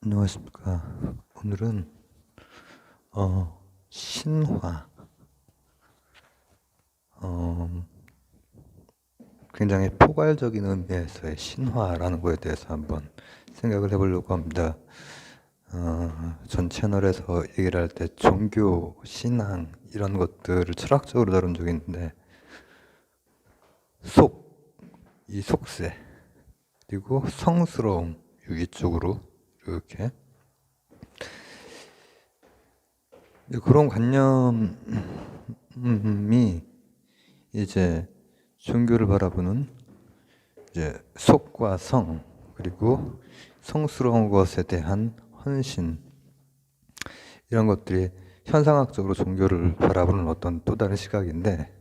안녕하십니까. 오늘은 어, 신화 어, 굉장히 포괄적인 의미에서의 신화라는 거에 대해서 한번 생각을 해보려고 합니다. 어, 전 채널에서 얘기를 할 때 종교, 신앙 이런 것들을 철학적으로 다룬 적이 있는데 속, 이 속세 그리고 성스러움 이쪽으로 이렇게. 그런 관념이 이제 종교를 바라보는 이제 속과 성 그리고 성스러운 것에 대한 헌신 이런 것들이 현상학적으로 종교를 바라보는 어떤 또 다른 시각인데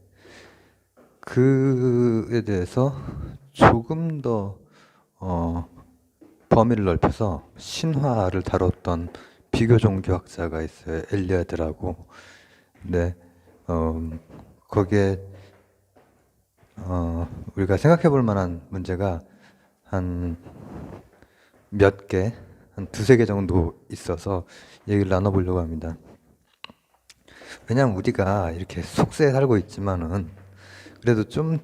그에 대해서 조금 더 어, 범위를 넓혀서 신화를 다뤘던 비교 종교학자가 있어요. 엘리아드라고. 근데 어, 거기에 어, 우리가 생각해 볼 만한 문제가 한 몇 개, 한 두세 개 정도 있어서 얘기를 나눠보려고 합니다. 왜냐면 우리가 이렇게 속세에 살고 있지만은 그래도 좀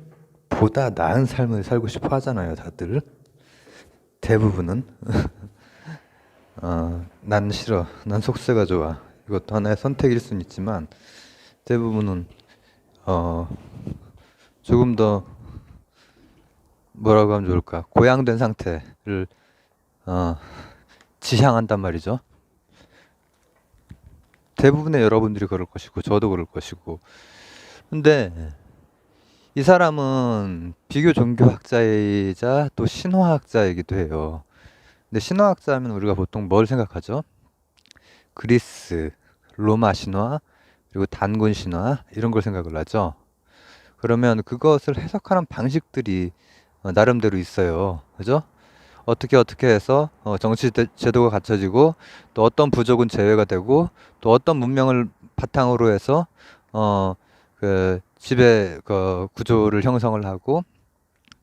보다 나은 삶을 살고 싶어 하잖아요, 다들. 대부분은. 어, 난 싫어. 난 속세가 좋아. 이것도 하나의 선택일 수는 있지만 대부분은 어, 조금 더 뭐라고 하면 좋을까? 고양된 상태를 어, 지향한단 말이죠. 대부분의 여러분들이 그럴 것이고 저도 그럴 것이고. 근데 이 사람은 비교 종교학자이자 또 신화학자이기도 해요. 근데 신화학자 하면 우리가 보통 뭘 생각하죠? 그리스, 로마 신화, 그리고 단군 신화 이런 걸 생각을 하죠. 그러면 그것을 해석하는 방식들이 어, 나름대로 있어요. 그죠? 어떻게 어떻게 해서 어, 정치 대- 제도가 갖춰지고 또 어떤 부족은 제외가 되고 또 어떤 문명을 바탕으로 해서 어, 그 지배 그 구조를 형성을 하고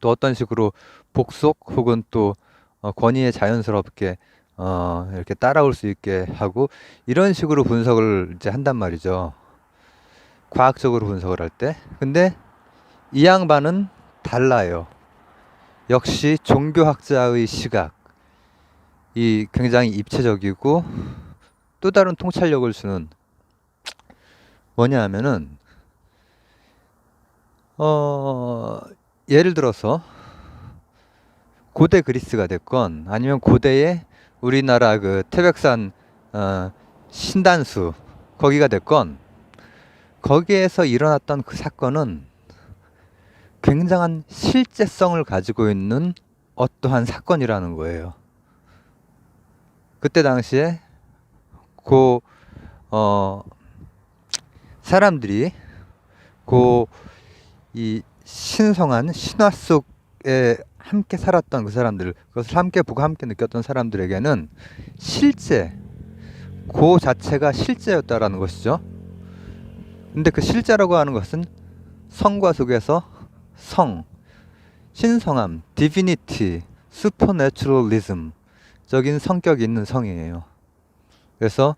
또 어떤 식으로 복속 혹은 또 어, 권위에 자연스럽게 어, 이렇게 따라올 수 있게 하고 이런 식으로 분석을 이제 한단 말이죠. 과학적으로 분석을 할 때. 근데 이 양반은 달라요. 역시 종교학자의 시각. 이 굉장히 입체적이고 또 다른 통찰력을 주는 뭐냐 하면은 어 예를 들어서 고대 그리스가 됐건 아니면 고대의 우리나라 그 태백산 어, 신단수 거기가 됐건 거기에서 일어났던 그 사건은 굉장한 실제성을 가지고 있는 어떠한 사건이라는 거예요. 그때 당시에 그 어, 사람들이 그 이 신성한 신화 속에 함께 살았던 그 사람들, 그것을 함께 보고 함께 느꼈던 사람들에게는 실제, 그 자체가 실제였다라는 것이죠. 근데 그 실제라고 하는 것은 성과 속에서 성, 신성함, divinity, supernaturalism, 적인 성격이 있는 성이에요. 그래서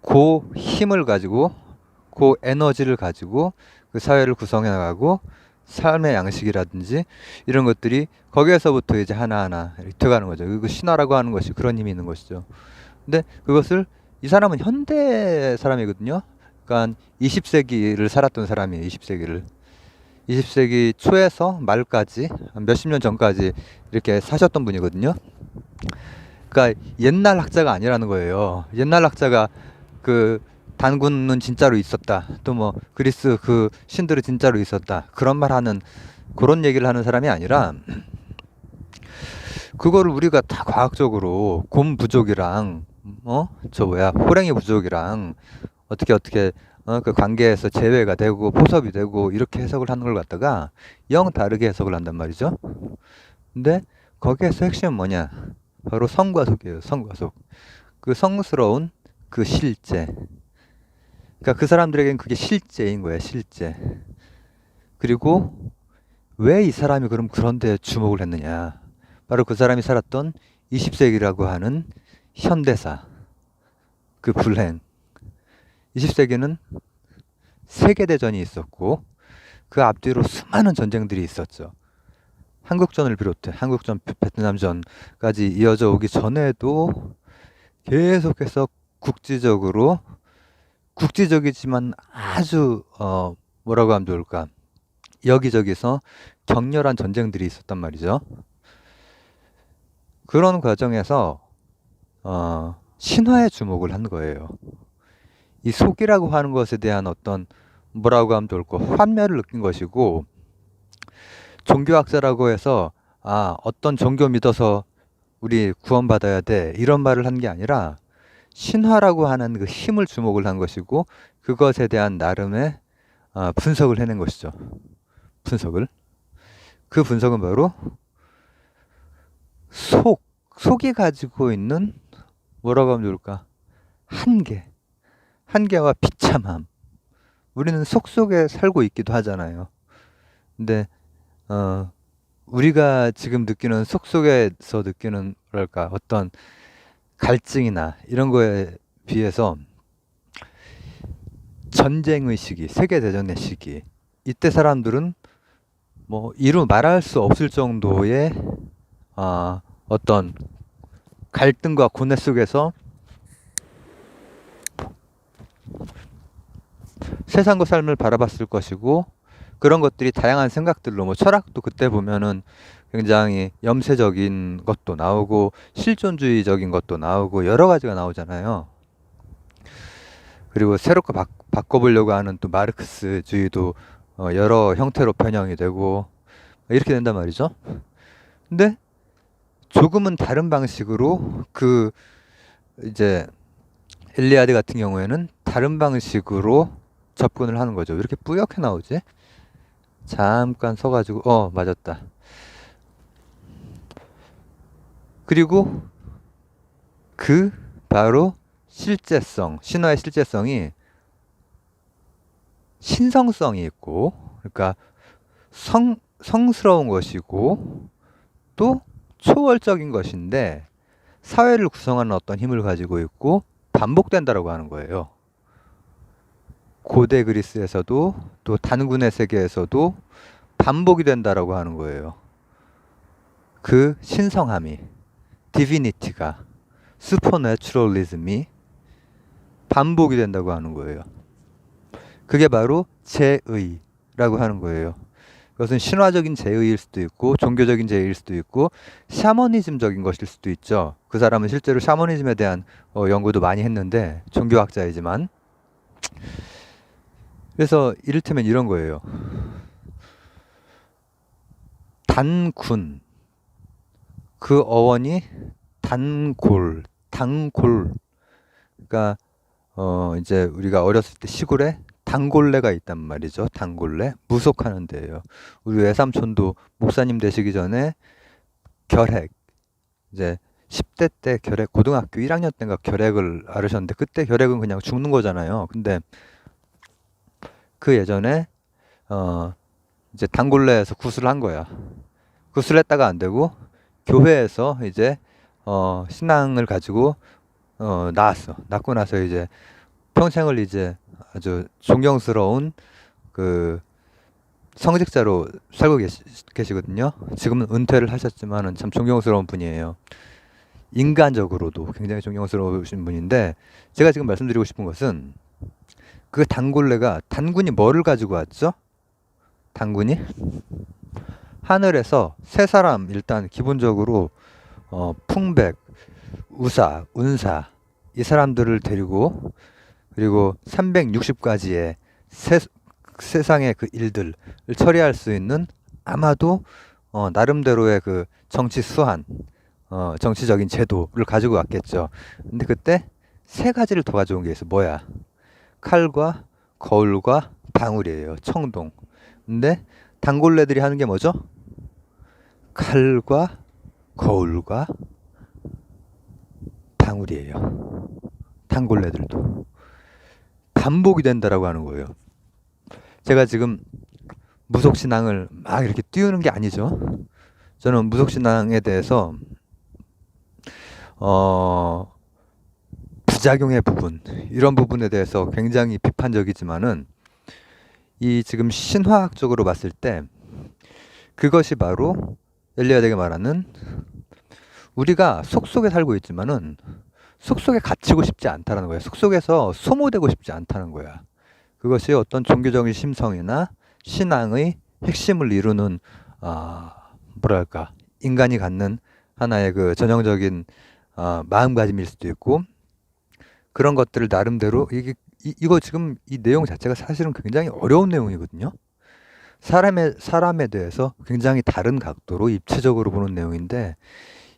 그 힘을 가지고, 그 에너지를 가지고 그 사회를 구성해 나가고 삶의 양식이라든지 이런 것들이 거기에서부터 이제 하나하나 돼가는 거죠. 그 신화라고 하는 것이 그런 힘이 있는 것이죠. 근데 그것을 이 사람은 현대 사람이거든요. 그러니까 20세기를 살았던 사람이에요. 20세기를. 20세기 초에서 말까지 몇십 년 전까지 이렇게 사셨던 분이거든요. 그러니까 옛날 학자가 아니라는 거예요. 옛날 학자가 그 단군은 진짜로 있었다. 또 뭐 그리스 그 신들은 진짜로 있었다. 그런 말 하는 그런 얘기를 하는 사람이 아니라 그거를 우리가 다 과학적으로 곰 부족이랑 어 저 뭐야 호랭이 부족이랑 어떻게 어떻게 어 그 관계에서 제외가 되고 포섭이 되고 이렇게 해석을 하는 걸 갖다가 영 다르게 해석을 한단 말이죠. 근데 거기에서 핵심은 뭐냐? 바로 성과 속이에요. 성과 속. 그 성스러운 그 실제. 그러니까 그 사람들에겐 그게 실제인 거야, 실제. 그리고 왜 이 사람이 그럼 그런데 주목을 했느냐? 바로 그 사람이 살았던 20세기라고 하는 현대사, 그 불행. 20세기는 세계대전이 있었고, 그 앞뒤로 수많은 전쟁들이 있었죠. 한국전을 비롯해 한국전, 베트남전까지 이어져 오기 전에도 계속해서 국지적으로 국지적이지만 아주 어 뭐라고 하면 좋을까 여기저기서 격렬한 전쟁들이 있었단 말이죠. 그런 과정에서 어 신화에 주목을 한 거예요. 이 속이라고 하는 것에 대한 어떤 뭐라고 하면 좋을까 환멸을 느낀 것이고 종교학자라고 해서 아 어떤 종교 믿어서 우리 구원받아야 돼 이런 말을 한 게 아니라 신화라고 하는 그 힘을 주목을 한 것이고 그것에 대한 나름의 아, 분석을 해낸 것이죠. 분석을 그 분석은 바로 속 속이 가지고 있는 뭐라고 하면 좋을까 한계 한계와 비참함 우리는 속 속에 살고 있기도 하잖아요. 근데 어 우리가 지금 느끼는 속 속에서 느끼는 뭐랄까 어떤 갈증이나 이런 거에 비해서 전쟁의 시기, 세계 대전의 시기, 이때 사람들은 뭐 이루 말할 수 없을 정도의 아, 어떤 갈등과 고뇌 속에서 세상과 삶을 바라봤을 것이고 그런 것들이 다양한 생각들로 뭐 철학도 그때 보면은 굉장히 염세적인 것도 나오고 실존주의적인 것도 나오고 여러 가지가 나오잖아요. 그리고 새롭게 바, 바꿔보려고 하는 또 마르크스주의도 어, 여러 형태로 변형이 되고 이렇게 된단 말이죠. 근데 조금은 다른 방식으로 그 이제 엘리아드 같은 경우에는 다른 방식으로 접근을 하는 거죠. 왜 이렇게 뿌옇게 나오지? 잠깐 서가지고 어 맞았다. 그리고 그 바로 실제성, 신화의 실제성이 신성성이 있고, 그러니까 성, 성스러운 것이고, 또 초월적인 것인데, 사회를 구성하는 어떤 힘을 가지고 있고, 반복된다라고 하는 거예요. 고대 그리스에서도, 또 단군의 세계에서도 반복이 된다라고 하는 거예요. 그 신성함이, 디비니티가, 슈퍼내추럴리즘이 반복이 된다고 하는 거예요. 그게 바로 제의라고 하는 거예요. 그것은 신화적인 제의일 수도 있고 종교적인 제의일 수도 있고 샤머니즘적인 것일 수도 있죠. 그 사람은 실제로 샤머니즘에 대한 어, 연구도 많이 했는데 종교학자이지만 그래서 이를테면 이런 거예요. 단군 그 어원이 단골 단골 그러니까 어 이제 우리가 어렸을 때 시골에 단골레가 있단 말이죠. 단골레 무속하는 데예요. 우리 외삼촌도 목사님 되시기 전에 결핵 이제 10대 때 결핵 고등학교 1학년 때인가 결핵을 앓으셨는데 그때 결핵은 그냥 죽는 거잖아요. 근데 그 예전에 어 이제 단골레에서 구슬을 한 거야. 구슬 했다가 안 되고 교회에서 이제 어 신앙을 가지고 어 나왔어. 낳고 나서 이제 평생을 이제 아주 존경스러운 그 성직자로 살고 계시, 계시거든요. 지금은 은퇴를 하셨지만은 참 존경스러운 분이에요. 인간적으로도 굉장히 존경스러우신 분인데 제가 지금 말씀드리고 싶은 것은 그 단골레가 단군이 뭐를 가지고 왔죠? 단군이 하늘에서 세 사람 일단 기본적으로 어, 풍백, 우사, 운사 이 사람들을 데리고 그리고 360가지의 세, 세상의 그 일들을 처리할 수 있는 아마도 어, 나름대로의 그 정치 수한, 어, 정치적인 제도를 가지고 왔겠죠. 근데 그때 세 가지를 더 가져온 게 있어. 뭐야? 칼과 거울과 방울이에요. 청동. 근데 단골레들이 하는 게 뭐죠? 칼과 거울과 방울이에요. 단골레들도 반복이 된다라고 하는 거예요. 제가 지금 무속 신앙을 막 이렇게 띄우는 게 아니죠. 저는 무속 신앙에 대해서 어 부작용의 부분 이런 부분에 대해서 굉장히 비판적이지만은 이 지금 신화학적으로 봤을 때 그것이 바로 엘리아드가 말하는 우리가 속속에 살고 있지만은 속속에 갇히고 싶지 않다는 거예요. 속속에서 소모되고 싶지 않다는 거야. 그것이 어떤 종교적인 심성이나 신앙의 핵심을 이루는 아 뭐랄까 인간이 갖는 하나의 그 전형적인 어, 마음가짐일 수도 있고 그런 것들을 나름대로 이게 이, 이거 지금 이 내용 자체가 사실은 굉장히 어려운 내용이거든요. 사람의 사람에 대해서 굉장히 다른 각도로 입체적으로 보는 내용인데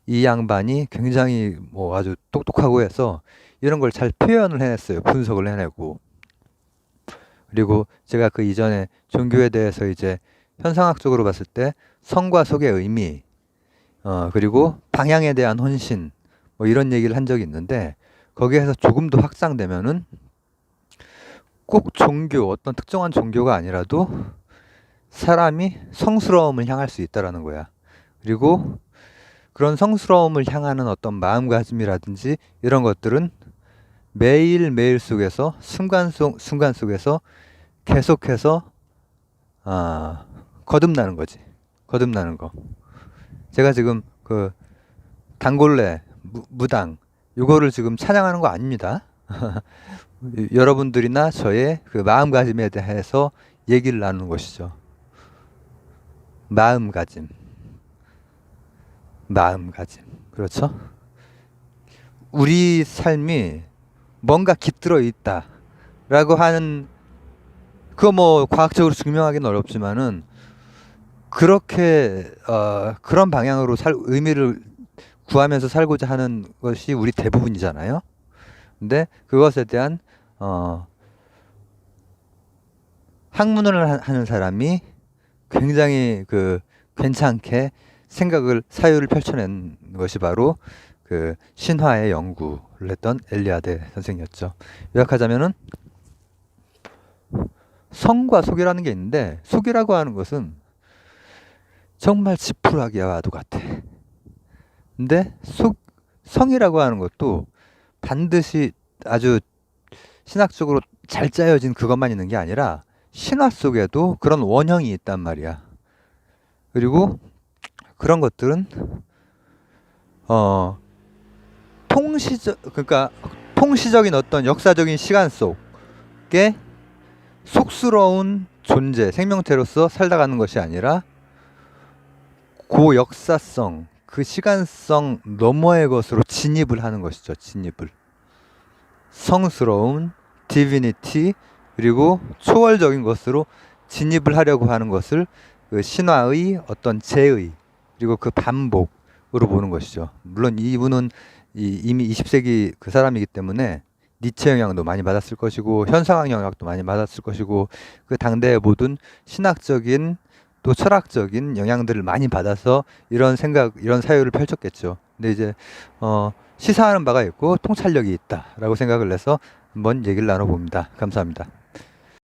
이 양반이 굉장히 뭐 아주 똑똑하고 해서 이런 걸 잘 표현을 해냈어요. 분석을 해내고 그리고 제가 그 이전에 종교에 대해서 이제 현상학적으로 봤을 때 성과 속의 의미 어 그리고 방향에 대한 헌신 뭐 이런 얘기를 한 적이 있는데 거기에서 조금 더 확장되면은 꼭 종교 어떤 특정한 종교가 아니라도 사람이 성스러움을 향할 수 있다라는 거야. 그리고 그런 성스러움을 향하는 어떤 마음가짐이라든지 이런 것들은 매일 매일 속에서 순간 속 순간 속에서 계속해서 아 거듭나는 거지. 거듭나는 거. 제가 지금 그 단골레 무, 무당 요거를 지금 찬양하는 거 아닙니다. 여러분들이나 저의 그 마음가짐에 대해서 얘기를 나누는 것이죠. 마음가짐. 마음가짐. 그렇죠? 우리 삶이 뭔가 깃들어 있다 라고 하는 그거 뭐 과학적으로 증명하기는 어렵지만은 그렇게 어 그런 방향으로 살 의미를 구하면서 살고자 하는 것이 우리 대부분이잖아요. 근데 그것에 대한 어 학문을 하- 하는 사람이 굉장히 그 괜찮게 생각을 사유를 펼쳐낸 것이 바로 그 신화의 연구를 했던 엘리아데 선생이었죠. 요약하자면은 성과 속이라는 게 있는데 속이라고 하는 것은 정말 지푸라기와도 같아. 근데 속 성이라고 하는 것도 반드시 아주 신학적으로 잘 짜여진 그것만 있는 게 아니라 신화 속에도 그런 원형이 있단 말이야. 그리고 그런 것들은 어 통시적 그러니까 통시적인 어떤 역사적인 시간 속에 속스러운 존재 생명체로서 살다 가는 것이 아니라 고 역사성 그 시간성 너머의 것으로 진입을 하는 것이죠 진입을 성스러운 디비니티 그리고 초월적인 것으로 진입을 하려고 하는 것을 그 신화의 어떤 재의 그리고 그 반복으로 보는 것이죠. 물론 이분은 이, 이미 20세기 그 사람이기 때문에 니체 영향도 많이 받았을 것이고 현상학 영향도 많이 받았을 것이고 그 당대의 모든 신학적인 또 철학적인 영향들을 많이 받아서 이런 생각 이런 사유를 펼쳤겠죠. 근데 이제 어 시사하는 바가 있고 통찰력이 있다라고 생각을 해서 한번 얘기를 나눠봅니다. 감사합니다.